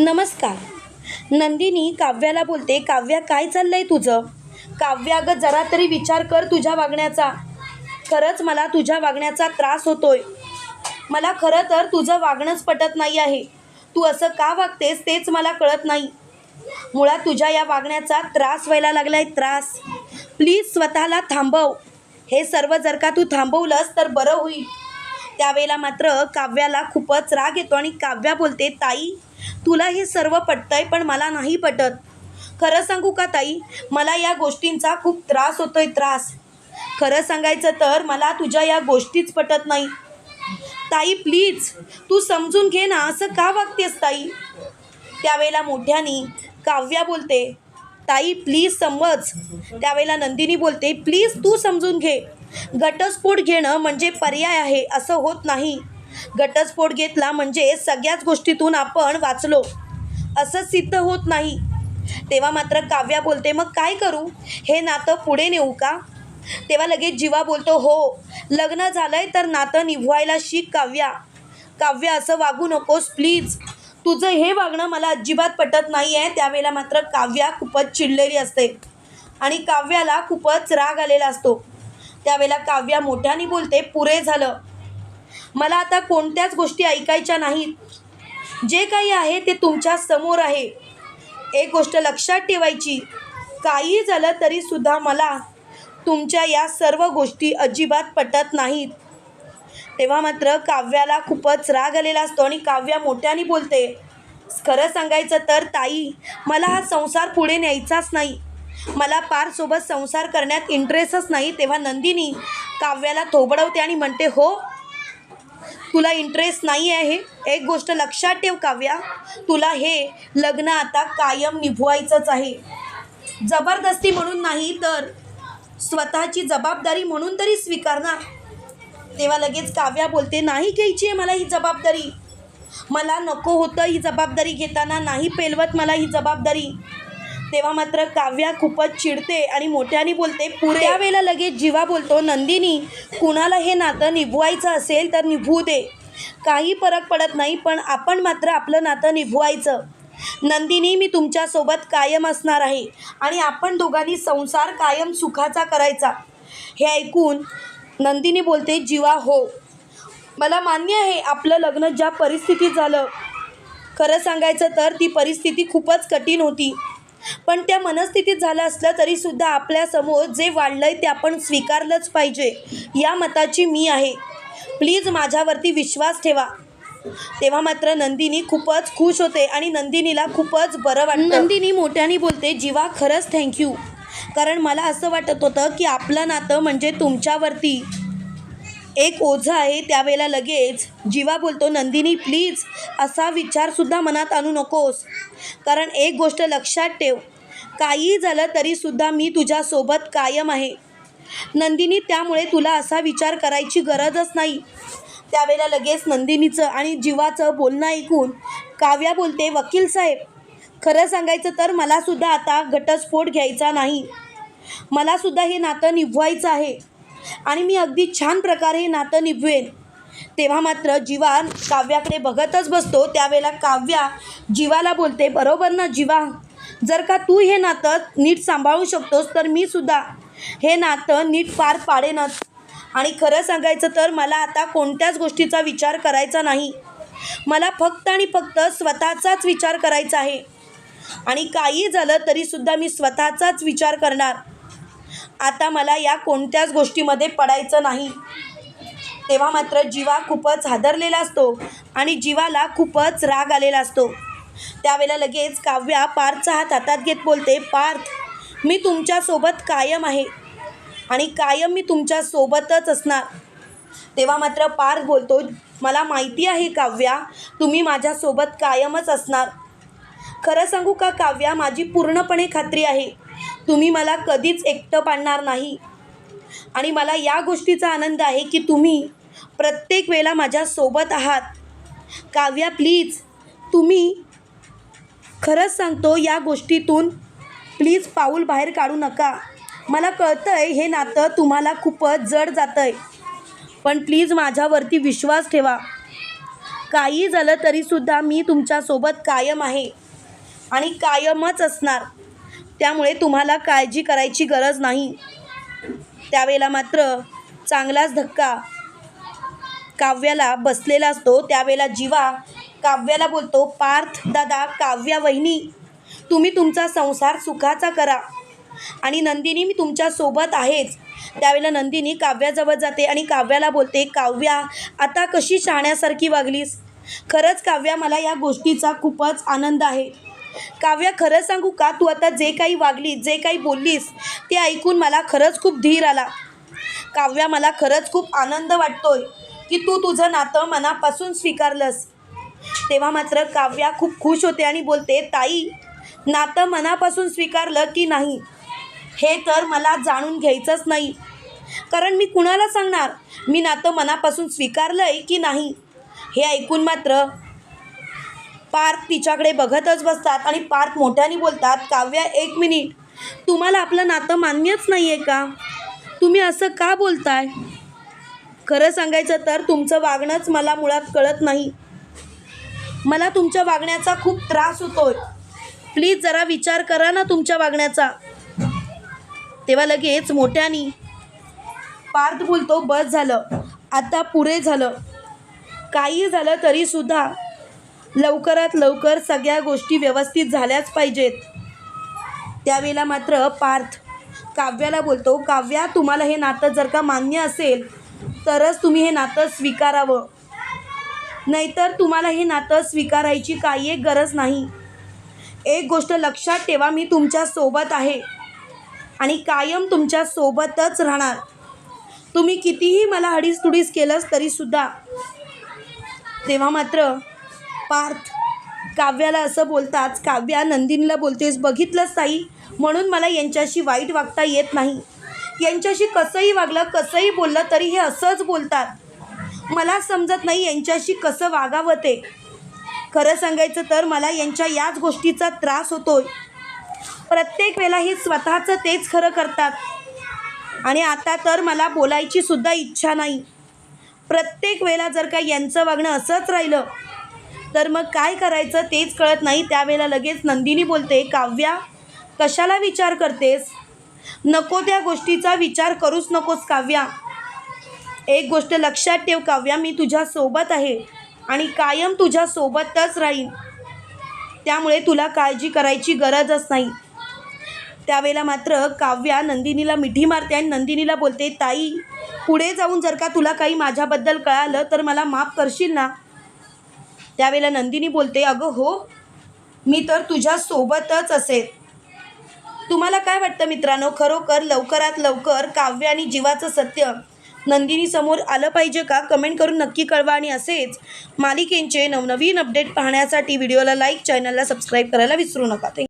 नमस्कार. नंदिनी काव्याला बोलते काव्या काय चाललंय तुझं? काव्या अगं जरा तरी विचार कर तुझ्या वागण्याचा. खरंच मला तुझ्या वागण्याचा त्रास होतोय. मला खरं तर तुझं वागणंच पटत नाही आहे. तू असं का वागतेस तेच मला कळत नाही. मुळात तुझ्या या वागण्याचा त्रास व्हायला लागलाय त्रास. प्लीज स्वतःला थांबव. हे सर्व जर का तू थांबवलंस तर बरं होईल. त्यावेळेला मात्र काव्याला खूपच राग येतो आणि काव्या बोलते ताई तुला हे सर्व पटतंय पण मला नाही पटत. खरं सांगू का ताई? मला या गोष्टींचा खूप त्रास होतोय त्रास. खरं सांगायचं तर मला तुझ्या या गोष्टीच पटत नाही. ताई प्लीज तू समजून घे ना असं का वागतेस ताई? त्यावेळेला मोठ्यानी काव्या बोलते ताई प्लीज समज. त्यावेळेला नंदिनी बोलते प्लीज तू समजून घे. घटस्फोट घेणं म्हणजे पर्याय आहे असं होत नाही. घटस्फोट घेतला म्हणजे सगळ्याच गोष्टीतून आपण वाचलो. असं सिद्ध होत नाही. तेव्हा मात्र काव्या बोलते मग काय करू? हे नातं पुढे नेऊ का? तेव्हा लगेच जीवा बोलतो हो लग्न झालंय तर नातं निभवायला शिक काव्या. काव्या असं वागू नकोस प्लीज. तुझं हे वागणं मला अजिबात पटत नाही आहे त्यावेळेला मात्र काव्या खूपच चिडलेली असते आणि काव्याला खूपच राग आलेला असतो. त्यावेळेला काव्या मोठ्याने बोलते पुरे झालं. मला आता कोणत्याच गोष्टी ऐकायच्या नाहीत. जे काही आहे ते तुमच्यासमोर आहे. एक गोष्ट लक्षात ठेवायची काही झालं तरीसुद्धा मला तुमच्या या सर्व गोष्टी अजिबात पटत नाहीत. तेव्हा मात्र काव्याला खूपच राग आलेला असतो आणि काव्या मोठ्याने बोलते खरं सांगायचं तर ताई मला हा संसार पुढे न्यायचाच नाही. मला पारसोबत संसार करण्यात इंटरेस्टच नाही. तेव्हा नंदिनी काव्याला थोबडवते आणि म्हणते हो तुला इंटरेस्ट नाही आहे एक गोष्ट लक्षात ठेव काव्या. तुला हे लग्न आता कायम निभवायचंच आहे. जबरदस्ती म्हणून नाही तर स्वतःची जबाबदारी म्हणून तरी स्वीकारणार. तेव्हा लगेच काव्या बोलते नाही घ्यायची आहे मला ही जबाबदारी. मला नको होतं ही जबाबदारी घेताना नाही पेलवत मला ही जबाबदारी. तेव्हा मात्र काव्या खूपच चिडते आणि मोठ्याने बोलते पुढे. त्यावेळेला लगेच जीवा बोलतो नंदिनी कुणाला हे नातं निभवायचं असेल तर निभवू दे. काही फरक पडत नाही पण आपण मात्र आपलं नातं निभवायचं. नंदिनी मी तुमच्यासोबत कायम असणार आहे आणि आपण दोघांनी संसार कायम सुखाचा करायचा. हे ऐकून नंदिनी बोलते जीवा हो. मला मान्य आहे आपलं लग्न ज्या परिस्थितीत झालं खरं सांगायचं तर ती परिस्थिती खूपच कठीण होती. पण त्या मनस्थितीत झालं असलं तरीसुद्धा आपल्यासमोर जे वाढलं आहे ते आपण स्वीकारलंच पाहिजे. या मताची मी आहे. प्लीज माझ्यावरती विश्वास ठेवा. तेव्हा मात्र नंदिनी खूपच खुश होते आणि नंदिनीला खूपच बरं वाटतं. नंदिनी मोठ्याने बोलते जीवा खरंच थँक्यू कारण मला असं वाटत होतं की आपलं नातं म्हणजे तुमच्यावरती. एक ओझं आहे त्यावेळेला लगेच. जीवा बोलतो नंदिनी प्लीज असा विचारसुद्धा मनात आणू नकोस. कारण एक गोष्ट लक्षात ठेव. काही झालं तरीसुद्धा मी तुझ्यासोबत कायम आहे. नंदिनी त्यामुळे तुला असा विचार करायची गरजच नाही. त्यावेळेला लगेच नंदिनीचं आणि जीवाचं बोलणं ऐकून काव्या बोलते वकील साहेब खरं सांगायचं तर मलासुद्धा आता घटस्फोट घ्यायचा नाही. मलासुद्धा हे नातं निभवायचं आहे. आणि मी अगदी छान प्रकारे हे नातं निभवेन. तेव्हा मात्र जीवा काव्याकडे बघतच बसतो. त्यावेळेला काव्या जीवाला बोलते बरोबर ना जीवा? जर का तू हे नातं नीट सांभाळू शकतोस तर मी सुद्धा हे नातं नीट पार पाडेनच. आणि खरं सांगायचं तर मला आता कोणत्याच गोष्टीचा विचार करायचा नाही. मला फक्त आणि फक्त स्वतःचाच विचार करायचा आहे. आणि काही झालं तरीसुद्धा मी स्वतःचाच विचार करणार. आता मला या कोणत्याच गोष्टीमध्ये पडायचं नाही. तेव्हा मात्र जीवा खूपच हादरलेला असतो आणि जीवाला खूपच राग आलेला असतो. त्यावेळेला लगेच काव्या पार्थचा हात हातात घेत बोलते पार्थ मी तुमच्यासोबत कायम आहे आणि कायम मी तुमच्यासोबतच असणार. तेव्हा मात्र पार्थ बोलतो मला माहिती आहे काव्या तुम्ही माझ्यासोबत कायमच असणार. खरं सांगू का काव्या माझी पूर्णपणे खात्री आहे. तुम्ही मला कधीच एकटं पाडणार नाही. आणि मला या गोष्टीचा आनंद आहे की तुम्ही प्रत्येक वेळेला माझ्यासोबत आहात. काव्या प्लीज तुम्ही खरंच सांगतो या गोष्टीतून प्लीज पाऊल बाहेर काढू नका. मला कळतं आहे हे नातं तुम्हाला खूपच जड जातं आहे पण प्लीज माझ्यावरती विश्वास ठेवा. काही झालं तरीसुद्धा मी तुमच्यासोबत कायम आहे आणि कायमच असणार. त्यामुळे तुम्हाला काळजी करायची गरज नाही. त्यावेळेला मात्र चांगलाच धक्का काव्याला बसलेला असतो. त्यावेळेला जीवा काव्याला बोलतो पार्थ दादा काव्या वहिनी तुम्ही तुमचा संसार सुखाचा करा. आणि नंदिनी मी तुमच्यासोबत आहेच. त्यावेळेला नंदिनी काव्याजवळ जाते आणि काव्याला बोलते काव्या आता कशी शाण्यासारखी वागलीस? खरंच काव्या मला या गोष्टीचा खूपच आनंद आहे. काव्या खरं सांगू का? तू आता जे काही वागली जे काही बोललीस ते ऐकून मला खरंच खूप धीर आला. काव्या मला खरंच खूप आनंद वाटतोय की तू तुझं नातं मनापासून स्वीकारलंस. तेव्हा मात्र काव्या खूप खुश होते आणि बोलते ताई नातं मनापासून स्वीकारलं की नाही? हे तर मला जाणून घ्यायचंच नाही. कारण मी कुणाला सांगणार? मी नातं मनापासून स्वीकारलं आहे की नाही? हे ऐकून मात्र पार्थ तिच्याकडे बघतच बसतात आणि पार्थ मोठ्याने बोलतात काव्या एक मिनिट. तुम्हाला आपलं नातं मान्यच नाही आहे का? तुम्ही असं का बोलताय? खरं सांगायचं तर तुमचं वागणंच मला मुळात कळत नाही. मला तुमच्या वागण्याचा खूप त्रास होतोय. प्लीज जरा विचार करा ना तुमच्या वागण्याचा. तेव्हा लगेच मोठ्यानी पार्थ बोलतो बस झालं. आता पुरे झालं. काही झालं तरीसुद्धा लवकरात लवकर सगळ्या गोष्टी व्यवस्थित झाल्याच पाहिजेत. त्यावेळेला मात्र पार्थ काव्याला बोलतो काव्या तुम्हाला हे नातं जर का मान्य असेल तरच तुम्ही हे नातं स्वीकारावं. नाहीतर तुम्हाला हे नातं स्वीकारायची काही एक गरज नाही. एक गोष्ट लक्षात ठेवा मी तुमच्यासोबत आहे आणि कायम तुमच्या सोबतच राहणार. तुम्ही कितीही मला हडीस तुडीस केलंस तरीसुद्धा. तेव्हा मात्र पार्थ. काव्याला असं बोलताच काव्या नंदिनीला बोलतेस बघितलंच ताई म्हणून मला यांच्याशी वाईट वागता येत नाही. यांच्याशी कसंही वागलं कसंही बोललं तरी हे असंच बोलतात. मला समजत नाही यांच्याशी कसं वागावं ते. खरं सांगायचं तर मला यांच्या याच गोष्टीचा त्रास होतोय. प्रत्येक वेळेला हे स्वतःचं तेच खरं करतात. आणि आता तर मला बोलायची सुद्धा इच्छा नाही. प्रत्येक वेळेला जर का यांचं वागणं असंच राहिलं तर मग काय करायचं तेच कळत नाही. त्यावेळेला लगेच नंदिनी बोलते काव्या कशाला विचार करतेस? नको त्या गोष्टीचा विचार करूच नकोस काव्या. एक गोष्ट लक्षात ठेव काव्या मी तुझ्या सोबत आहे आणि कायम तुझ्या सोबतच राहीन. त्यामुळे तुला काळजी करायची गरजच नाही. त्यावेळेला मात्र काव्या नंदिनीला मिठी मारते आणि नंदिनीला बोलते ताई पुढे जाऊन जर का तुला काही माझ्याबद्दल कळालं तर मला माफ करशील ना? त्यावेळेला नंदिनी बोलते अगं हो मी तर तुझ्यासोबतच असेल. तुम्हाला काय वाटतं मित्रांनो? खरोखर लवकरात लवकर काव्य आणि जीवाचं सत्य नंदिनी समोर आलं पाहिजे का? कमेंट करून नक्की कळवा आणि असेच मालिकेंचे नवनवीन अपडेट पाहण्यासाठी व्हिडिओला लाईक चॅनलला सबस्क्राईब करायला विसरू नका. थँक्यू